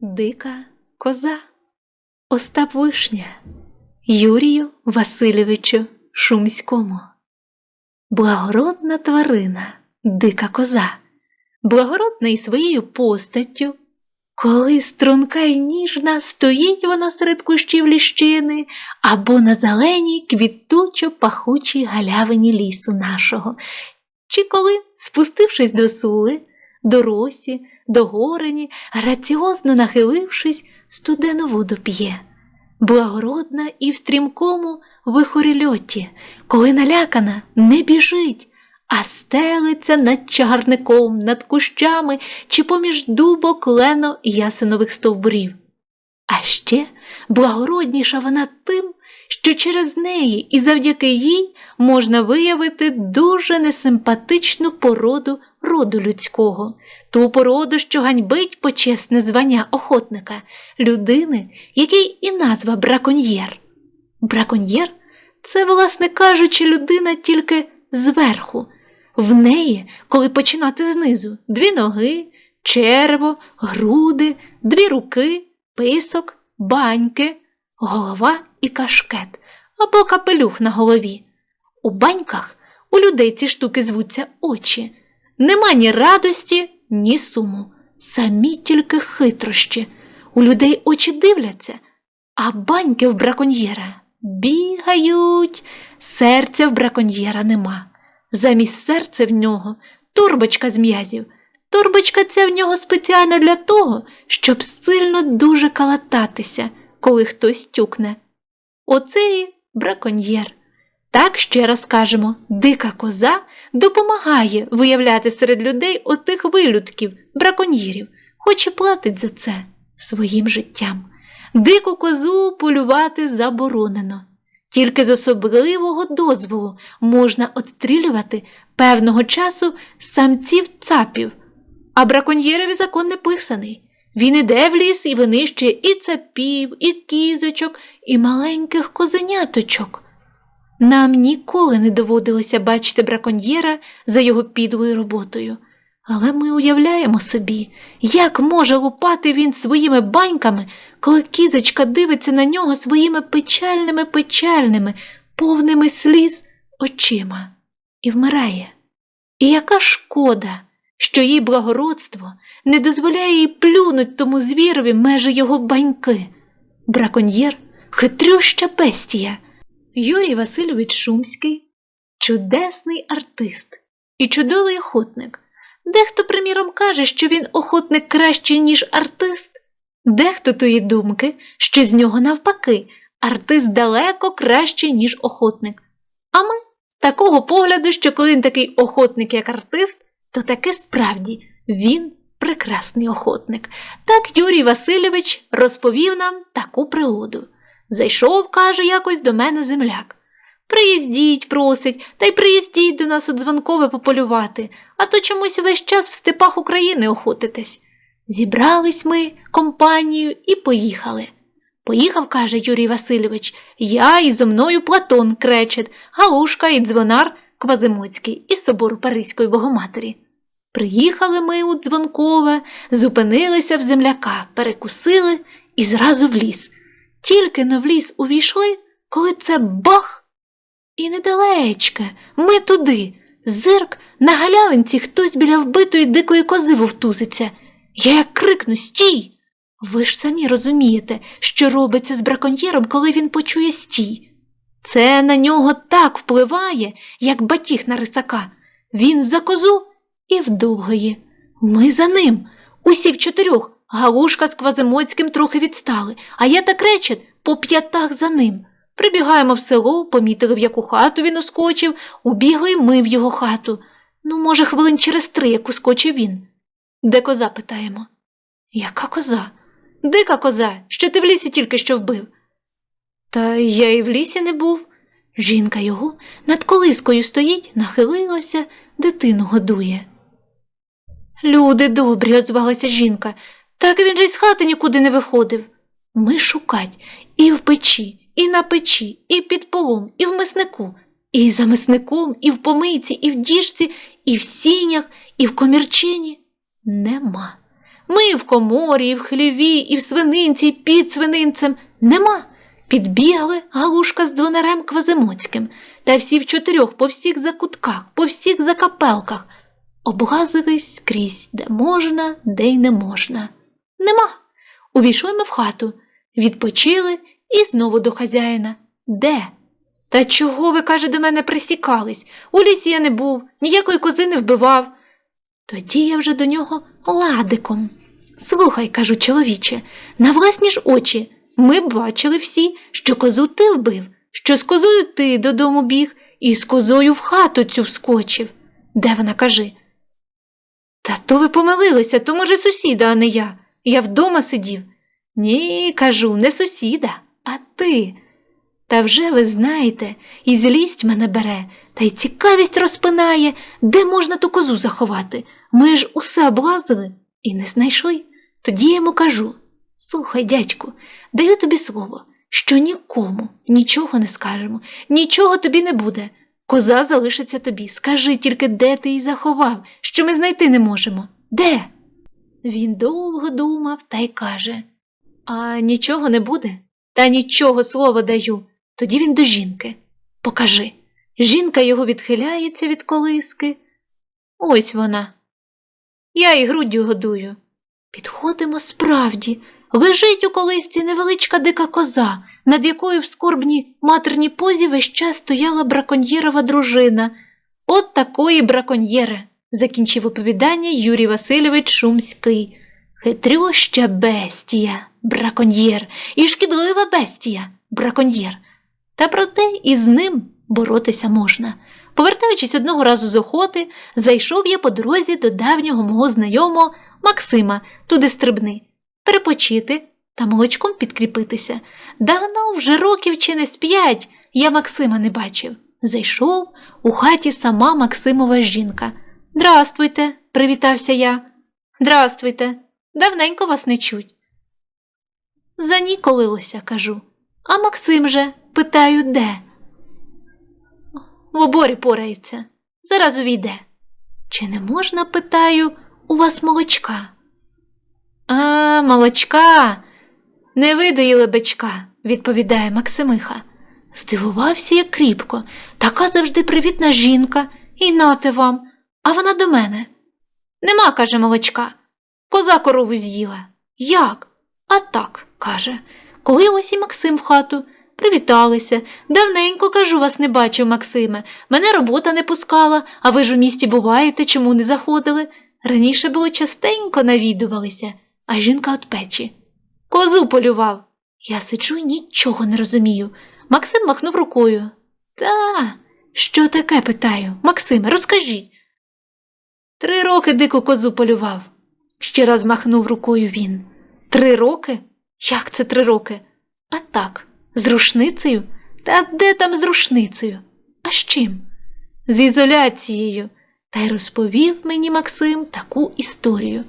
Дика коза Остап Вишня Юрію Васильовичу Шумському. Благородна тварина, дика коза, благородна і своєю постаттю. Коли струнка й ніжна, стоїть вона серед кущів ліщини або на зеленій квітучо пахучій галявині лісу нашого, чи коли, спустившись до сули, до росі, до горені, граціозно нахилившись, студену воду п'є. Благородна і в стрімкому вихорільоті, коли налякана, не біжить, а стелиться над чагарником, над кущами чи поміж дубок, лено ясенових стовбурів. А ще благородніша вона тим, що через неї і завдяки їй можна виявити дуже несимпатичну породу роду людського, ту породу, що ганьбить почесне звання охотника, людини, який і назва браконьєр. Браконьєр це, власне кажучи, людина тільки зверху. В неї, коли починати знизу, дві ноги, черво, груди, дві руки, писок, баньки, голова і кашкет або капелюх на голові. У баньках у людей ці штуки звуться очі. Нема ні радості, ні суму, самі тільки хитрощі. У людей очі дивляться, а баньки в браконьєра бігають, серця в браконьєра нема. Замість серця в нього турбочка з м'язів. Турбочка ця в нього спеціально для того, щоб сильно дуже калататися, коли хтось тюкне. Оце і браконьєр. Так ще раз кажемо, дика коза допомагає виявляти серед людей отих вилюдків, браконьєрів, хоч і платить за це своїм життям. Дику козу полювати заборонено. Тільки з особливого дозволу можна отстрілювати певного часу самців цапів, а браконьєрові закон не писаний. Він іде в ліс і винищує і цапів, і кізочок, і маленьких козеняточок. Нам ніколи не доводилося бачити браконьєра за його підлою роботою, але ми уявляємо собі, як може лупати він своїми баньками, коли кізочка дивиться на нього своїми печальними, печальними, повними сліз очима і вмирає. І яка шкода, що їй благородство не дозволяє їй плюнуть тому звірові межі його баньки. Браконьєр хитрюща бестія. Юрій Васильович Шумський чудесний артист і чудовий охотник. Дехто, приміром, каже, що він охотник кращий, ніж артист, дехто тої думки, що з нього навпаки, артист далеко кращий, ніж охотник. А ми такого погляду, що коли він такий охотник, як артист, то таке справді він прекрасний охотник. Так Юрій Васильович розповів нам таку пригоду. Зайшов, каже, якось до мене земляк. Приїздіть, просить, та й приїздіть до нас у дзвонкове пополювати, а то чомусь весь час в степах України охотитесь. Зібрались ми компанією і поїхали. Поїхав, каже Юрій Васильович, я і зо мною Платон Кречет, Галушка і дзвонар Квазимоцький із собору Паризької Богоматері. Приїхали ми у дзвонкове, зупинилися в земляка, перекусили і зразу в ліс. Тільки но в ліс увійшли, коли це бах! І недалечке, ми туди. Зирк на галявинці хтось біля вбитої дикої кози вовтузиться. Я як крикну Стій! Ви ж самі розумієте, що робиться з браконьєром, коли він почує стій. Це на нього так впливає, як батіг на рисака. Він за козу і вдовгої. Ми за ним. Усі в чотирьох. Галушка з Квазимоцьким трохи відстали, а я так речет по п'ятах за ним. Прибігаємо в село, помітили, в яку хату він ускочив, убігли ми в його хату. Ну, може, хвилин через три, як ускочив він. Де коза питаємо? Яка коза? Дика коза, що ти в лісі тільки що вбив. Та я і в лісі не був. Жінка його над колискою стоїть, нахилилася, дитину годує. Люди добрі, озвалася жінка, так він же й з хати нікуди не виходив. Ми шукать і в печі, і на печі, і під полом, і в меснику, і за месником, і в помийці, і в діжці, і в сінях, і в комірчині. Нема. Ми в коморі, і в хліві, і в свининці, і під свининцем. Нема. Підбігли галушка з дзвонарем Квазимоцьким, та всі в чотирьох, по всіх закутках, по всіх закапелках. Облазились скрізь, де можна, де й не можна. Нема. Увійшли ми в хату, відпочили і знову до хазяїна. Де? Та чого ви, каже, до мене присікались? У лісі я не був, ніякої кози не вбивав. Тоді я вже до нього ладиком. Слухай, кажу, чоловіче, на власні ж очі. Ми бачили всі, що козу ти вбив, що з козою ти додому біг і з козою в хату цю вскочив. Де вона кажи? Та то ви помилилися, то, може, сусіда, а не я. Я вдома сидів. Ні, кажу, не сусіда, а ти. Та вже ви знаєте, і злість мене бере, та й цікавість розпинає, де можна ту козу заховати. Ми ж усе облазили і не знайшли. Тоді я йому кажу слухай, дядьку, даю тобі слово, що нікому нічого не скажемо, нічого тобі не буде. Коза залишиться тобі. Скажи тільки, де ти її заховав, що ми знайти не можемо. Де? Він довго думав та й каже А нічого не буде? Та нічого слова даю. Тоді він до жінки. Покажи. Жінка його відхиляється від колиски. Ось вона. Я і груддю годую. Підходимо справді. Лежить у колисці невеличка дика коза, над якою в скорбній матерній позі весь час стояла браконьєрова дружина. От такої браконьєри, закінчив оповідання Юрій Васильович Шумський. Хитрюща бестія, браконьєр, і шкідлива бестія, браконьєр. Та проте і з ним боротися можна. Повертаючись одного разу з охоти, зайшов я по дорозі до давнього мого знайомого Максима, туди стрибни, перепочити та молочком підкріпитися. Давно вже років чи не з п'ять я Максима не бачив. Зайшов у хаті сама Максимова жінка. Здрастуйте, привітався я. Здрастуйте, давненько вас не чуть. Заніколилося, кажу. А Максим же, питаю, де? В оборі порається, зараз увійде. Чи не можна, питаю, у вас молочка? А, молочка. Не видоїли бичка, відповідає Максимиха. Здивувався я кріпко, така завжди привітна жінка, і нате вам, а вона до мене. Нема, каже молочка. Коза корову з'їла. Як? А так, каже. Коли ось і Максим в хату. Привіталися. Давненько, кажу, вас не бачив, Максиме. Мене робота не пускала, а ви ж у місті буваєте, чому не заходили? Раніше було частенько навідувалися, а жінка от печі. Козу полював. Я сиджу нічого не розумію. Максим махнув рукою. Та, що таке, питаю. Максиме, розкажіть. Три роки дику козу полював, ще раз махнув рукою він. Три роки? Як це три роки? А так, з рушницею? Та де там з рушницею? А з чим? З ізоляцією. Та й розповів мені Максим таку історію.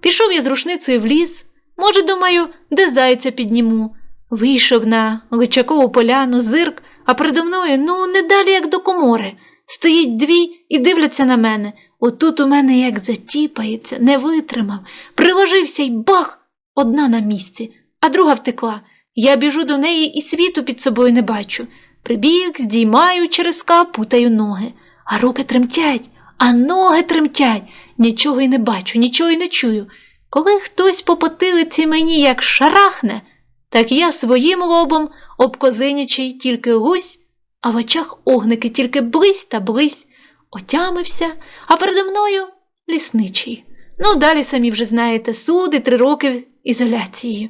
Пішов я з рушницею в ліс, може, думаю, де зайця підніму. Вийшов на личакову поляну, зирк, а передо мною, ну, не далі, як до комори. Стоїть дві і дивляться на мене. Отут у мене як затіпається, не витримав, приложився й бах! Одна на місці, а друга втекла. Я біжу до неї і світу під собою не бачу. Прибіг, здіймаю через ка, путаю ноги, а руки тремтять, а ноги тремтять. Нічого й не бачу, нічого й не чую. Коли хтось по потилиці мені як шарахне, так я своїм лобом обкозинячий тільки гусь, а в очах огники тільки близь та близь, отямився, а передо мною лісничий. Ну, далі самі вже знаєте, суди три роки ізоляцією.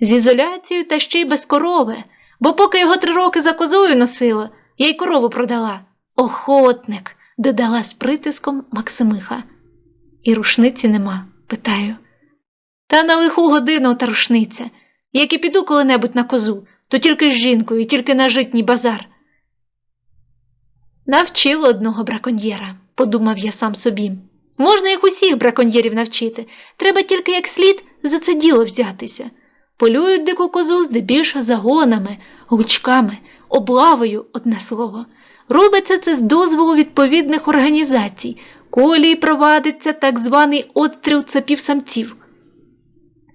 З ізоляцією та ще й без корови, бо поки його три роки за козою носила, я й корову продала. Охотник, додала з притиском Максимиха. І рушниці нема, питаю. Та на лиху годину та рушниця. Як і піду коли-небудь на козу, то тільки з жінкою, тільки на житній базар. Навчив одного браконьєра, подумав я сам собі. Можна їх усіх браконьєрів навчити, треба тільки як слід за це діло взятися. Полюють дику козу здебільше загонами, гучками, облавою, одне слово. Робиться це з дозволу відповідних організацій, колії провадиться так званий отстріл цапів самців.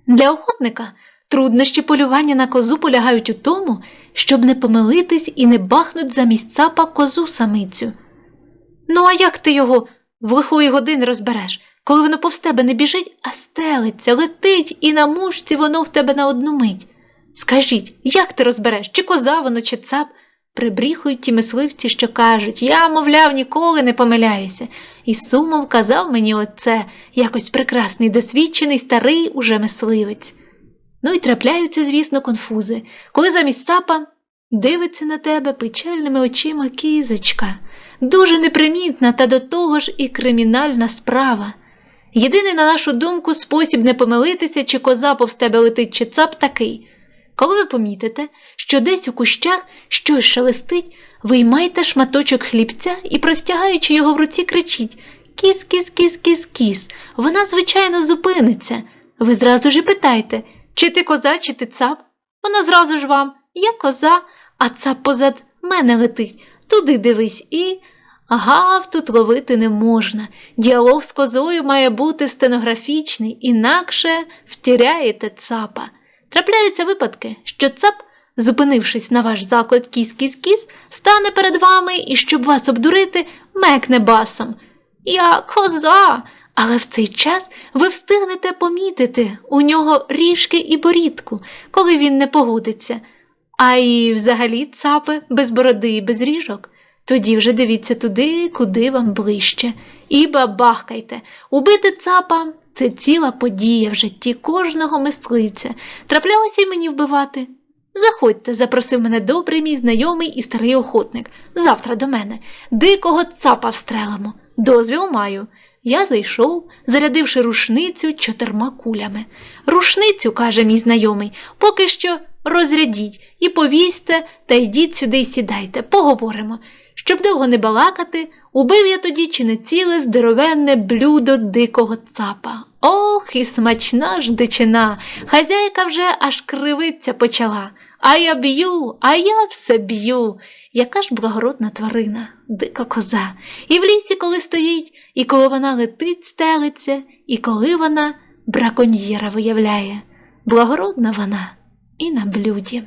Для охотника труднощі полювання на козу полягають у тому, щоб не помилитись і не бахнуть замість цапа козу самицю. Ну, а як ти його в лихої години розбереш, коли воно повз тебе не біжить, а стелиться, летить, і на мушці воно в тебе на одну мить? Скажіть, як ти розбереш, чи коза воно, чи цап? Прибріхують ті мисливці, що кажуть, я, мовляв, ніколи не помиляюся. І сумом казав мені оце, якось прекрасний, досвідчений, старий уже мисливець. Ну і трапляються, звісно, конфузи, коли замість цапа дивиться на тебе печальними очима кізочка. Дуже непримітна та до того ж і кримінальна справа. Єдиний, на нашу думку, спосіб не помилитися, чи коза повз тебе летить, чи цап такий. Коли ви помітите, що десь у кущах щось шелестить, виймайте шматочок хлібця і, простягаючи його в руці, кричіть Кіс, кіс, кіс, кіс, кіс. Вона, звичайно, зупиниться. Ви зразу ж і питайте, чи ти коза, чи ти цап? Вона зразу ж вам, я коза, а цап позад мене летить. Туди дивись і. Гав тут ловити не можна. Діалог з козою має бути стенографічний, інакше втіряєте цапа. Трапляються випадки, що цап, зупинившись на ваш заклик кіс-кіс-кіс, стане перед вами і, щоб вас обдурити, мекне басом. Я коза. Але в цей час ви встигнете помітити у нього ріжки і борідку, коли він не погодиться. А і взагалі цапи без бороди і без ріжок. Тоді вже дивіться туди, куди вам ближче, і бабахкайте. Убити цапа це ціла подія в житті кожного мисливця. Траплялося й мені вбивати. Заходьте, запросив мене добрий мій знайомий і старий охотник. Завтра до мене. Дикого цапа встрелимо. Дозвіл маю. Я зайшов, зарядивши рушницю чотирма кулями. Рушницю, каже мій знайомий, поки що розрядіть і повісьте та йдіть сюди й сідайте, поговоримо. Щоб довго не балакати, убив я тоді чи не ціле здоровенне блюдо дикого цапа. Ох, і смачна ж дичина. Хазяйка вже аж кривиться почала. А я б'ю, а я все б'ю. Яка ж благородна тварина, дика коза. І в лісі, коли стоїть, і коли вона летить, стелиться, і коли вона браконьєра виявляє. Благородна вона і на блюді.